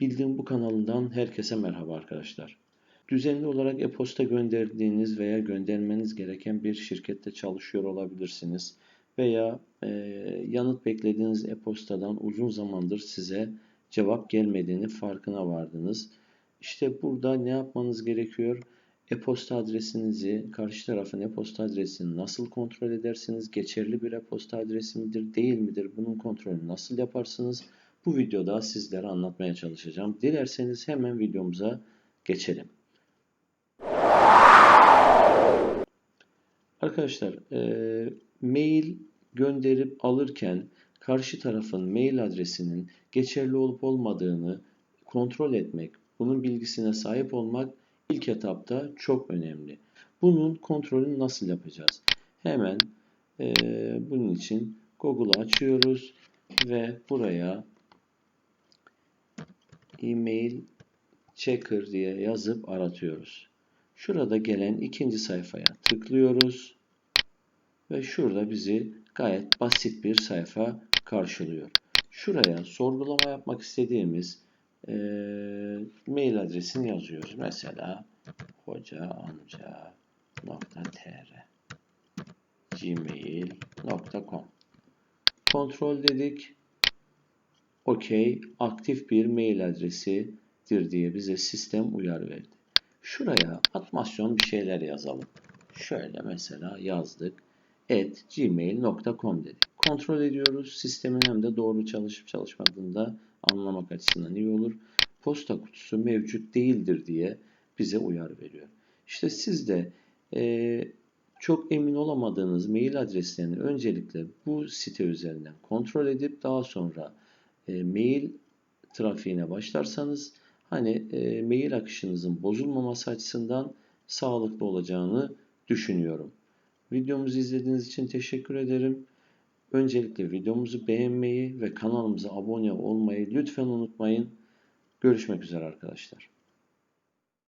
Bildiğim bu kanalından herkese merhaba arkadaşlar. Düzenli olarak e-posta gönderdiğiniz veya göndermeniz gereken bir şirkette çalışıyor olabilirsiniz. Veya e, yanıt beklediğiniz e-postadan uzun zamandır size cevap gelmediğini farkına vardınız. İşte burada ne yapmanız gerekiyor? E-posta adresinizi, karşı tarafın e-posta adresini nasıl kontrol edersiniz? Geçerli bir e-posta adresi midir, değil midir? Bunun kontrolünü nasıl yaparsınız? Bu videoda sizlere anlatmaya çalışacağım. Dilerseniz hemen videomuza geçelim. Arkadaşlar, e, mail gönderip alırken karşı tarafın mail adresinin geçerli olup olmadığını kontrol etmek, bunun bilgisine sahip olmak ilk etapta çok önemli. Bunun kontrolünü nasıl yapacağız? Hemen e, bunun için Google'ı açıyoruz ve buraya email checker diye yazıp aratıyoruz. Şurada gelen ikinci sayfaya tıklıyoruz ve şurada bizi gayet basit bir sayfa karşılıyor. Şuraya sorgulama yapmak istediğimiz e, mail adresini yazıyoruz. Mesela hocaamca.tr gmail.com Kontrol dedik. OK, aktif bir mail adresidir diye bize sistem uyarı verdi. Şuraya atmasyon bir şeyler yazalım. Şöyle mesela yazdık. at gmail.com dedik. Kontrol ediyoruz. Sistemin hem de doğru çalışıp çalışmadığını da anlamak açısından iyi olur. Posta kutusu mevcut değildir diye bize uyarı veriyor. İşte siz de e, çok emin olamadığınız mail adreslerini öncelikle bu site üzerinden kontrol edip daha sonra e, mail trafiğine başlarsanız hani e, mail akışınızın bozulmaması açısından sağlıklı olacağını düşünüyorum. Videomuzu izlediğiniz için teşekkür ederim. Öncelikle videomuzu beğenmeyi ve kanalımıza abone olmayı lütfen unutmayın. Görüşmek üzere arkadaşlar.